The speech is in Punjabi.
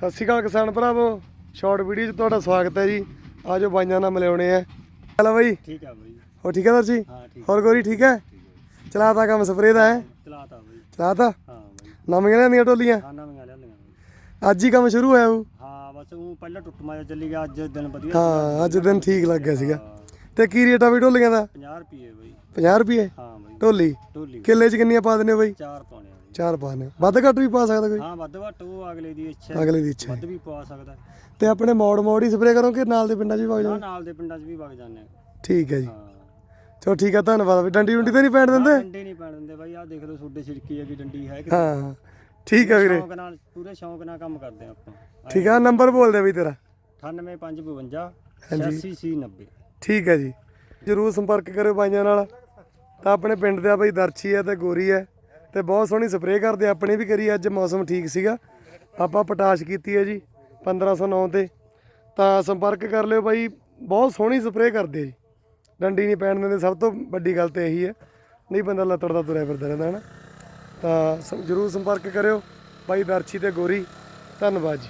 ਸਤਿ ਸ਼੍ਰੀ ਅਕਾਲ ਕਿਸਾਨ ਭਰਾਵੋ। ਸ਼ਾਰਟ ਵੀਡੀਓ 'ਚ ਤੁਹਾਡਾ ਸਵਾਗਤ ਹੈ ਜੀ। ਆਜੋ ਬਾਈਆਂ ਨਾਲ ਮਿਲਾਉਣੇ ਆ। ਚਲੋ ਬਾਈ। ਠੀਕ ਆ ਬਈ। ਹੋ ਠੀਕ ਹੈ ਸਰ ਜੀ? ਹਾਂ ਠੀਕ। ਹੋਰ ਗੋਰੀ ਠੀਕ ਹੈ? ਚਲਾਤਾ ਕੰਮ ਸਪਰੇਅ ਦਾ ਹੈ? ਚਲਾਤਾ ਬਈ। ਚਲਾਤਾ? ਹਾਂ ਬਈ। ਨਵੀਆਂ ਲੈਂਦੀਆਂ ਟੋਲੀਆਂ? ਮੰਗਾ ਲਿਆਂਦੀਆਂ ਬਈ। ਅੱਜ ਹੀ ਕੰਮ ਸ਼ੁਰੂ ਹੋਇਆ ਉਹ? ਹਾਂ ਬਸ ਉਹ ਪਹਿਲਾਂ ਟੁੱਟ ਮਾਜਾ ਚੱਲੀ ਗਿਆ ਅੱਜ ਦਿਨ ਵਧੀਆ ਹਾਂ ਅੱਜ ਦਿਨ ਠੀਕ ਲੱਗ ਗਿਆ ਸੀਗਾ। ਹਾਂ, ਤੇ ਕੀ ਰੇਟ ਆ ਵੀ ਟੋਲੀਆਂ ਦਾ? 50 ਰੁਪਏ ਬਈ। 50 ਰੁਪਏ? ਹਾਂ ਬਈ। ਢੋਲੀ? ਢੋਲੀ। ਕਿੱਲੇ 'ਚ ਕਿੰਨੀਆਂ ਪਾ ਦਿੰਦੇ ਹੋ ਬਾਈ? ਚਾਰ ਪਾਉਣੇ ਆ ਬਈ। ਚਾਰ ਪਾ ਦਿੰਦੇ ਹੋ। ਵੱਧ ਘੱਟ ਵੀ ਪਾ ਸਕਦਾ ਕੋਈ? ਹਾਂ ਵੱਧ ਘੱਟ ਉਹ ਅਗਲੇ ਦੀ ਇੱਛਾ ਹੈ। ਅਗਲੇ ਦੀ ਇੱਛਾ ਹੈ। ਵੱਧ ਵੀ ਪਵਾ ਸਕਦਾ। ਤੇ ਆਪਣੇ ਮੋੜ ਮੋੜ ਹੀ ਸਪਰੇਅ ਕਰੋ ਕਿ ਨਾਲ ਦੇ ਪਿੰਡਾਂ 'ਚ ਵੀ ਵਗ ਜਾਓ? ਨਾਲ ਦੇ ਪਿੰਡਾਂ 'ਚ ਵੀ ਵਗ ਜਾਂਦੇ ਆ। ਠੀਕ ਹੈ ਜੀ। ਹਾਂ। ਚਲੋ ਠੀਕ ਹੈ ਧੰਨਵਾਦ ਵੀ ਡੰਡੀ ਡੁੰਡੀ ਤਾਂ ਨਹੀਂ ਪੈਣ ਦਿੰਦੇ? ਡੰਡੀ ਨਹੀਂ ਪੈਣ ਦਿੰਦੇ ਬਾਈ। ਆਹ ਦੇਖ ਲਓ ਛੋਡੇ ਛਿੜਕੀ ਹੈਗੀ ਡੰਡੀ ਹੈ ਕਿ ਹਾਂ ਠੀਕ ਹੈ ਵੀਰੇ। ਸ਼ੌਂਕ ਨਾਲ ਪੂਰੇ ਸ਼ੌਂਕ ਨਾਲ ਕੰਮ ਕਰਦੇ ਆ ਆਪਾਂ। ਠੀਕ ਆ ਨੰਬਰ ਬੋਲ ਦੇ ਬਈ ਤੇਰਾ। 98552 ਹਾਂਜੀ। 8690 ਠੀਕ ਹੈ ਜੀ। ਜਰੂਰ ਸੰਪਰਕ ਕਰਿਓ ਬਾਈਆਂ ਨਾਲ। ਤਾਂ ਆਪਣੇ ਪਿੰਡ ਦਾ ਬਾਈ ਦਰਸ਼ੀ ਹੈ ਤੇ ਗੋਰੀ ਹੈ ਤੇ ਬਹੁਤ ਸੋਹਣੀ ਸਪਰੇਅ ਕਰਦੇ ਆਪਣੇ ਵੀ ਕਰੀ ਅੱਜ ਮੌਸਮ ਠੀਕ ਸੀਗਾ। ਆਪਾਂ ਪਟਾਸ਼ ਕੀਤੀ ਹੈ ਜੀ 1509 ਤੇ। ਤਾਂ ਸੰਪਰਕ ਕਰ ਲਿਓ ਬਾਈ। ਬਹੁਤ ਸੋਹਣੀ ਸਪਰੇਅ ਕਰਦੇ ਜੀ। ਡੰਡੀ ਨਹੀਂ ਪੈਣ ਦਿੰਦੇ ਸਭ ਤੋਂ ਵੱਡੀ ਗੱਲ ਤੇ ਇਹੀ ਹੈ। ਨਹੀਂ ਬੰਦਾ ਲੱਤੜ ਦਾ ਤੁਰਿਆ ਫਿਰਦਾ ਰਹਿੰਦਾ ਹੈ ਨਾ। ਤਾਂ ਸ- ਜਰੂਰ ਸੰਪਰਕ ਕਰਿਓ। ਬਾਈ ਦਰਸ਼ੀ ਤੇ ਗੋਰੀ। ਧੰਨਵਾਦ ਜੀ।